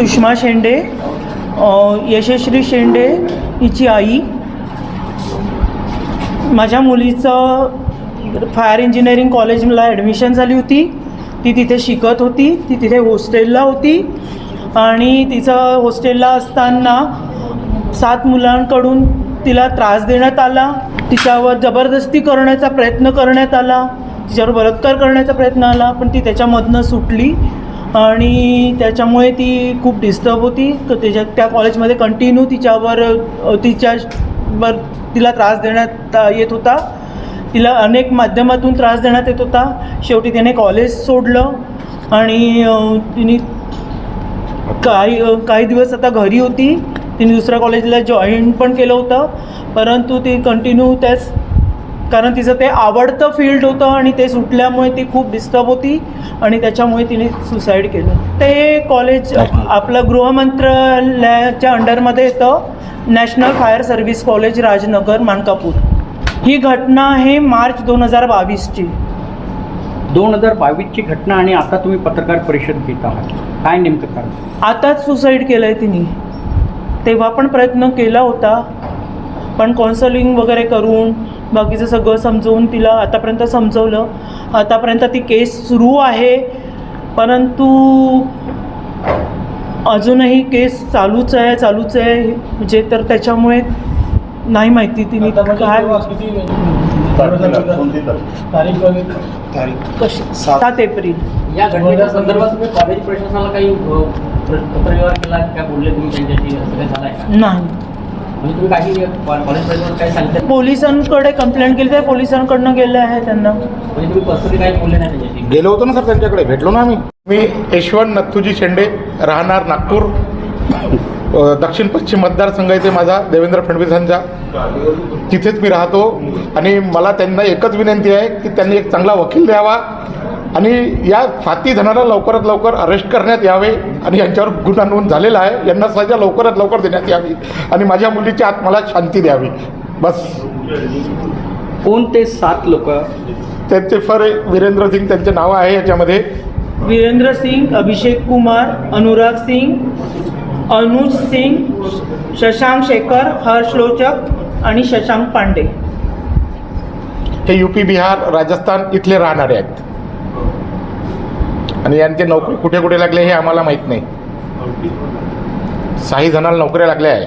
सुषमा शेंडे यशश्री यशस्वी शेंडे हिची आई. माझ्या मुलीचं फायर इंजिनिअरिंग कॉलेजला ॲडमिशन झाली होती. ती तिथे शिकत होती ती तिथे हॉस्टेलला होती. आणि तिचं हॉस्टेलला असताना सात मुलांकडून तिला त्रास देण्यात आला. तिच्यावर जबरदस्ती करण्याचा प्रयत्न करण्यात आला. तिच्यावर बलात्कार करण्याचा प्रयत्न आला पण ती त्याच्यामधनं सुटली. आणि त्याच्यामुळे ती खूप डिस्टर्ब होती. तर त्याच्या त्या कॉलेजमध्ये कंटिन्यू तिच्यावर तिच्यावर तिला त्रास देण्यात येत होता. तिला अनेक माध्यमातून त्रास देण्यात येत होता. शेवटी त्याने कॉलेज सोडलं आणि तिने काही काही दिवस आता घरी होती. तिने दुसऱ्या कॉलेजला जॉईन पण केलं होतं. परंतु ती कंटिन्यू त्याच कारण तिचं ते आवडतं फील्ड होतं आणि ते सुटल्यामुळे ती खूप डिस्टर्ब होती आणि त्याच्यामुळे तिने सुसाईड केलं. ते कॉलेज आपलं गृहमंत्रालयाच्या अंडरमध्ये येतं. National fire service college Rajnagar Mankapur. ही घटना आहे मार्च दोन हजार बावीसची. दोन हजार बावीसची घटना आणि आता तुम्ही पत्रकार परिषद घेत आहात. काय नेमकं कारण? आताच सुसाईड केलं आहे तिने. तेव्हा पण प्रयत्न केला होता. पण काउन्सलिंग वगैरे करून बाकीचं सगळं समजवून तिला आतापर्यंत समजवलं. आतापर्यंत ती केस सुरू आहे. परंतु अजूनही केस चालूच आहे चालूच आहे. म्हणजे तर त्याच्यामुळे नाही माहिती तिने काय कशी? सात. एप्रिल. या घटनेच्या संदर्भात तुम्ही कॉलेज प्रशासनाला काही पत्रव्यवहार केला काय बोलले तुम्ही त्यांच्याशी? असं काय झालंय का? नाही. पोलिसांकडे कंप्लेंट केली तर पोलिसांकडनं गेलं आहे त्यांना. म्हणजे तुम्ही पर्सनली काही बोलले नाही त्यांच्याशी गेलो होतो ना सर त्यांच्याकडे भेटलो ना आम्ही. मी यशवंत नथुजी शेंडे राहणार नागपूर. दक्षिण पश्चिम मतदारसंघ येथे माझा देवेंद्र फडणवीसांचा. तिथेच मी राहतो. आणि मला त्यांना एकच विनंती आहे की त्यांनी एक चांगला वकील द्यावा. आणि या साती जणांना लवकरात लवकर अरेस्ट करण्यात यावे आणि यांच्यावर गुन्हा नोंद झालेला आहे. यांना सजा लवकरात लवकर देण्यात यावी आणि माझ्या मुलीच्या आत्माला शांती द्यावी. बस. कोण ते सात लोक? त्यांचे फर वीरेंद्र सिंग त्यांचे नाव आहे याच्यामध्ये. वीरेंद्र सिंग अभिषेक कुमार अनुराग सिंग अनुज सिंग शशांक शेखर हर्ष लोचक आणि शशांक पांडे. हे युपी बिहार राजस्थान इथले राहणारे आहेत. आणि यांचे नोकरी कुठे कुठे लागले हे आम्हाला माहीत नाही. काही जणांना नोकऱ्या लागल्या आहे.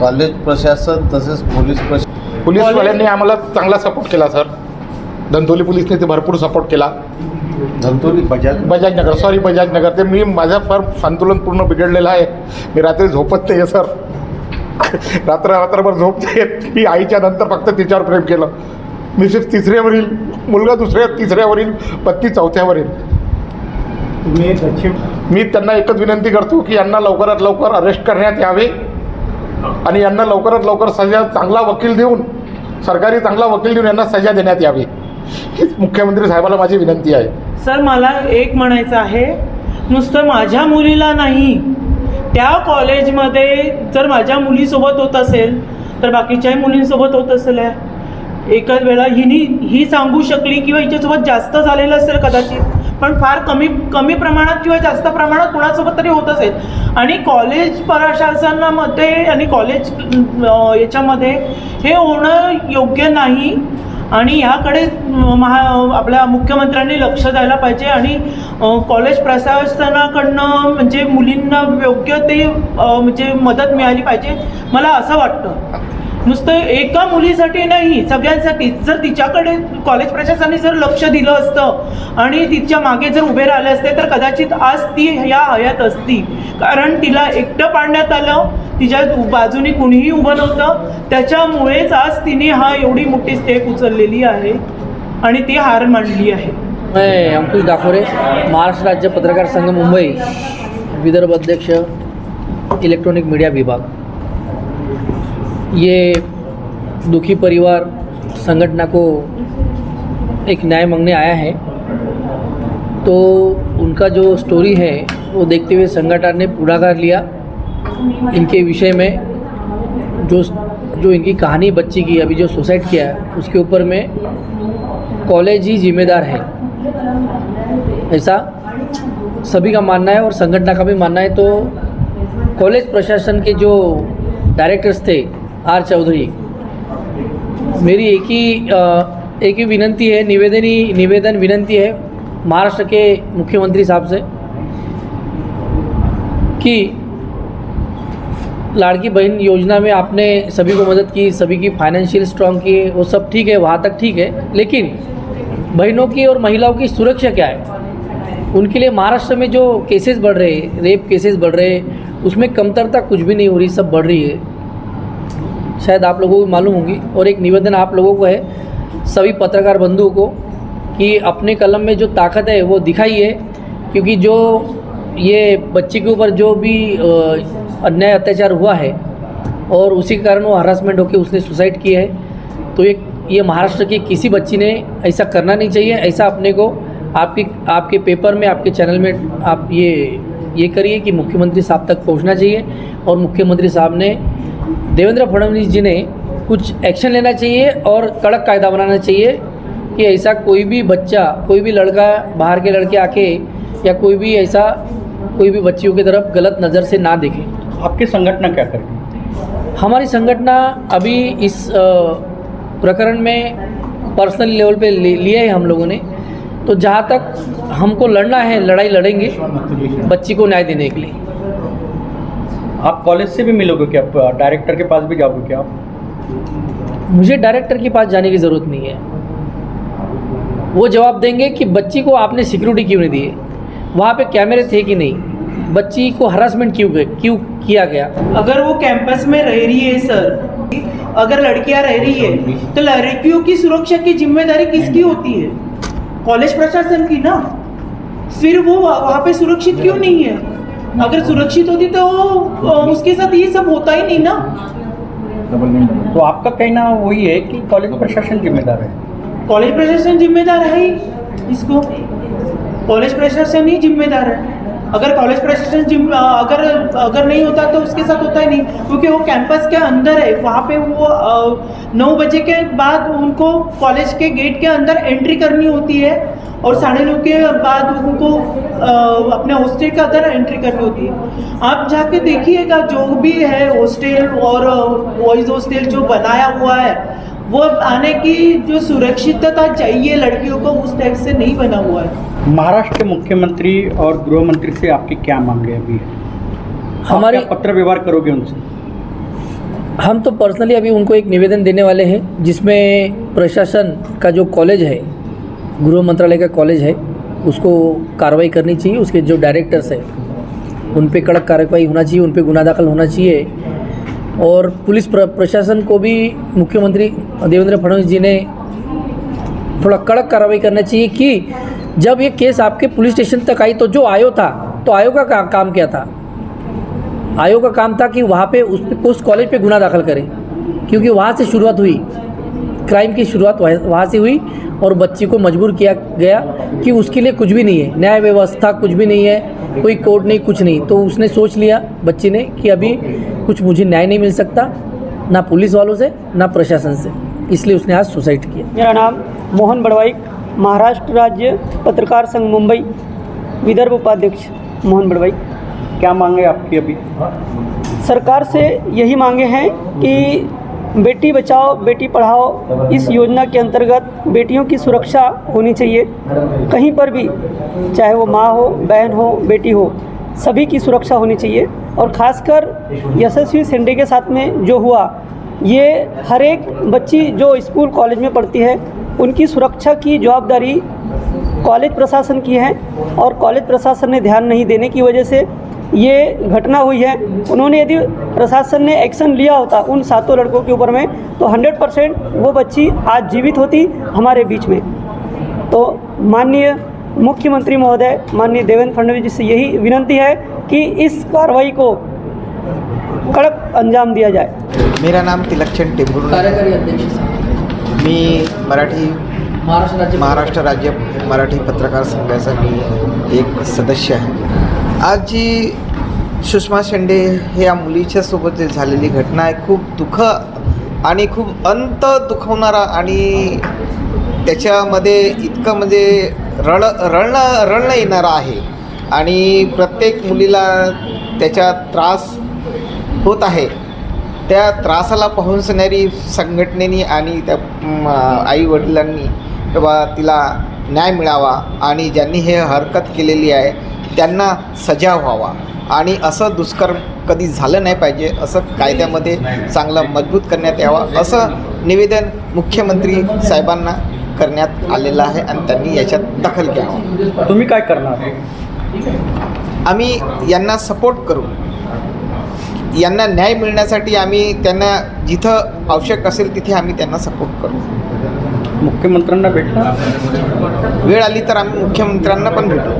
कॉलेज प्रशासन तसेच पोलीस प्रशासन पोलीसवाल्यांनी आम्हाला चांगला सपोर्ट केला सर धंतोली पोलीसने ते भरपूर सपोर्ट केला. धंतोली बजाज बजाजनगर सॉरी बजाजनगर. ते मी माझं फार संतुलन पूर्ण बिघडलेलं आहे. मी रात्री झोपत नाही सर रात्र रात्रभर झोपते. मी आईच्या नंतर फक्त तिच्यावर प्रेम केलं. मिसेस तिसऱ्यावरील मुलगा दुसऱ्या तिसऱ्यावरील पत्नी चौथ्यावरील. मी त्यांना एकच विनंती करतो की यांना लवकरात लवकर अरेस्ट करण्यात यावे आणि यांना लवकरात लवकर सजा चांगला वकील देऊन सरकारी चांगला वकील देऊन यांना सजा देण्यात यावी. हीच मुख्यमंत्री साहेबाला माझी विनंती आहे. सर मला एक म्हणायचं आहे. नुसतं माझ्या मुलीला नाही त्या कॉलेजमध्ये जर माझ्या मुलीसोबत होत असेल तर बाकीच्याही मुलींसोबत होत असेल. एकाच वेळा हिनी ही सांगू शकली किंवा हिच्यासोबत जास्त झालेलं असेल कदाचित पण फार कमी कमी प्रमाणात किंवा जास्त प्रमाणात कुणासोबत तरी होत असेल आणि कॉलेज प्रशासनामध्ये आणि कॉलेज याच्यामध्ये हे होणं योग्य नाही. आणि ह्याकडे महा आपल्या मुख्यमंत्र्यांनी लक्ष द्यायला पाहिजे आणि कॉलेज प्रशासनाकडनं म्हणजे मुलींना योग्य ते म्हणजे मदत मिळाली पाहिजे. मला असं वाटतं. नुसतं एका मुलीसाठी नाही सगळ्यांसाठी. जर तिच्याकडे कॉलेज प्रशासनाने जर लक्ष दिलं असतं आणि तिच्यामागे जर उभे राहिले असते तर कदाचित आज ती या हयात असती. कारण तिला एकटं पाडण्यात आलं तिच्या बाजूने कुणीही उभं नव्हतं. त्याच्यामुळेच आज तिने हा एवढी मोठी स्टेप उचललेली आहे आणि ती हार मांडली आहे. मैं अंकुश दाखोरे महाराष्ट्र राज्य पत्रकार संघ मुंबई. विदर्भ अध्यक्ष इलेक्ट्रॉनिक मीडिया विभाग. ये दुखी परिवार संगठना को एक न्याय मांगने आया है। तो उनका जो स्टोरी है, वो देखते हुए संगठन ने पुढाकार लिया। इनके विषय में जो जो इनकी कहानी बच्ची की अभी जो सुसाइड किया है, उसके ऊपर में कॉलेज ही जिम्मेदार है। ऐसा सभी का मानना है और संगठना का भी मानना है। तो कॉलेज प्रशासन के जो डायरेक्टर्स थे आर चौधरी। मेरी एक ही एक ही विनंती है, निवेदन ही, निवेदन विनंती है महाराष्ट्र के मुख्यमंत्री साहब से कि लाड़की बहन योजना में आपने सभी को मदद की, सभी की फाइनेंशियल स्ट्रांग की वो सब ठीक है, वहाँ तक ठीक है, लेकिन बहनों की और महिलाओं की सुरक्षा क्या है? उनके लिए महाराष्ट्र में जो केसेस बढ़ रहे रेप केसेस बढ़ रहे उसमें कमतरता कुछ भी नहीं हो रही, सब बढ़ रही है। शायद आप लोगों को मालूम होगी। और एक निवेदन आप लोगों को है, सभी पत्रकार बंधुओं को, कि अपने कलम में जो ताकत है, वो दिखाइए क्योंकि जो ये बच्ची के ऊपर जो भी अन्याय अत्याचार हुआ है, और उसी के कारण वो हरासमेंट होकर उसने सुसाइड किया है तो एक, ये महाराष्ट्र की किसी बच्ची ने ऐसा करना नहीं चाहिए। ऐसा अपने को आपके आपके पेपर में, आपके चैनल में आप ये ये करिए कि मुख्यमंत्री साहब तक पहुँचना चाहिए, और मुख्यमंत्री साहब ने देवेंद्र फडणवीस जी ने कुछ एक्शन लेना चाहिए और कड़क कायदा बनाना चाहिए कि ऐसा कोई भी बच्चा कोई भी लड़का बाहर के लड़के आके या कोई भी ऐसा कोई भी बच्चियों की तरफ़ गलत नज़र से ना देखे। आपकी संगठना क्या करेगी हमारी संगठना अभी इस प्रकरण में पर्सनल लेवल पे लिया है हम लोगों ने। तो जहाँ तक हमको लड़ना है लड़ाई लड़ेंगे बच्ची को न्याय देने के लिए। आप कॉलेज से भी मिलोगे क्या? डायरेक्टर के पास भी जाओगे क्या आप? मुझे डायरेक्टर के पास जाने की ज़रूरत नहीं है। वो जवाब देंगे कि बच्ची को आपने सिक्योरिटी क्यों नहीं दी? है वहाँ पे कैमरे थे कि नहीं? बच्ची को हरासमेंट क्यों क्यों किया गया? अगर वो कैंपस में रह रही है सर अगर लड़कियाँ रह रही है तो लड़कियों की सुरक्षा की ज़िम्मेदारी किसकी होती है? कॉलेज प्रशासन की ना? फिर वो वहाँ पे सुरक्षित क्यों नहीं है? अगर सुरक्षित होती तो उसके साथ ये सब होता ही नहीं ना। तो आपका कहना वही है कि कॉलेज प्रशासन जिम्मेदार है? कॉलेज प्रशासन जिम्मेदार है ही इसको। कॉलेज प्रशासन ही जिम्मेदार है। अगर कॉलेज प्रशासन जिम अगर अगर नहीं होता तो उसके साथ होता ही नहीं, क्योंकि वो कैंपस के अंदर है, वहाँ पे वो नौ बजे के बाद उनको कॉलेज के गेट के अंदर एंट्री करनी होती है और साढ़े नौ के बाद उनको अपने हॉस्टल के अंदर एंट्री करनी होती है। आप जाके देखिएगा जो भी है हॉस्टल और बॉयज़ हॉस्टल जो बनाया हुआ है वो आने की जो सुरक्षितता चाहिए लड़कियों को उस टाइप से नहीं बना हुआ है। महाराष्ट्र के मुख्यमंत्री और गृह मंत्री से आपकी क्या मांगे अभी? हमारी पत्र व्यवहार करोगे उनसे? हम तो पर्सनली अभी उनको एक निवेदन देने वाले हैं जिसमें प्रशासन का जो कॉलेज है गृह मंत्रालय का कॉलेज है उसको कार्रवाई करनी चाहिए। उसके जो डायरेक्टर्स हैं उन पर कड़क कार्रवाई होना चाहिए उन पर गुना दाखिल होना चाहिए। और पुलिस प्र, प्रशासन को भी मुख्यमंत्री देवेंद्र फडणवीस जी ने थोड़ा कड़क कार्रवाई करना चाहिए कि जब ये केस आपके पुलिस स्टेशन तक आई तो जो आयो था तो आयोग का का, काम क्या था? आयोग का काम था कि वहाँ पे उस उस कॉलेज पे गुना दाखिल करें क्योंकि वहाँ से शुरुआत हुई। क्राइम की शुरुआत वहाँ वहाँ से हुई और बच्ची को मजबूर किया गया कि उसके लिए कुछ भी नहीं है। न्याय व्यवस्था कुछ भी नहीं है कोई कोर्ट नहीं कुछ नहीं। तो उसने सोच लिया बच्ची ने कि अभी कुछ मुझे न्याय नहीं मिल सकता ना पुलिस वालों से ना प्रशासन से। इसलिए उसने आज सुसाइड किया। मेरा नाम मोहन बड़वाई महाराष्ट्र राज्य पत्रकार संघ मुंबई। विदर्भ उपाध्यक्ष मोहन बड़वाई। क्या मांगे आपकी अभी? सरकार से यही मांगे हैं कि बेटी बचाओ, बेटी पढ़ाओ, इस योजना के अंतर्गत बेटियों की सुरक्षा होनी चाहिए। कहीं पर भी, चाहे वो माँ हो, बहन हो, बेटी हो, सभी की सुरक्षा होनी चाहिए। और ख़ासकर यशस्वी सिंडे के साथ में जो हुआ, ये हर एक बच्ची जो स्कूल, कॉलेज में पढ़ती है, उनकी सुरक्षा की जवाबदारी कॉलेज प्रशासन की है। और कॉलेज प्रशासन ने ध्यान नहीं देने की वजह से ये घटना हुई है। उन्होंने यदि प्रशासन ने एक्शन लिया होता उन सातों लड़कों के ऊपर में तो 100 परसेंट वो बच्ची आज जीवित होती हमारे बीच में। तो माननीय मुख्यमंत्री महोदय माननीय देवेंद्र फडणवीस जी से यही विनंती है कि इस कार्रवाई को कड़क अंजाम दिया जाए। मेरा नाम तिलक्षण कार्यकारी अध्यक्ष मी मराठी महाराष्ट्र राज्य महाराष्ट्र राज्य मराठी पत्रकार संघाचा मी एक सदस्य आहे आज जी सुषमा शेंडे हे या मुलीच्या सोबत जे झालेली घटना आहे. खूप दुःख आणि खूप अंत दुखवणारा आणि त्याच्यामध्ये इतकं म्हणजे रळ रळणं रळणं येणारं आहे. आणि प्रत्येक मुलीला त्याचा त्रास होत आहे. त्या त्रासाला पाहूनसणारी संघटनेनी आणि त्या आई वडिलांनी तिला न्याय मिळावा आणि ज्यांनी हे हरकत केलेली आहे त्यांना सजा व्हावा. आणि असं दुष्कर्म कधी झालं नाही पाहिजे असं कायद्यामध्ये चांगलं मजबूत करण्यात यावं असं निवेदन मुख्यमंत्री साहेबांना करण्यात आलेलं आहे आणि त्यांनी याच्यात दखल घ्यावं. तुम्ही काय करणार? आम्ही यांना सपोर्ट करू. यांना न्याय मिळण्यासाठी आम्ही त्यांना जिथं आवश्यक असेल तिथे आम्ही त्यांना सपोर्ट करू. मुख्यमंत्र्यांना भेटणार? वेळ आली तर आम्ही मुख्यमंत्र्यांना पण भेटू.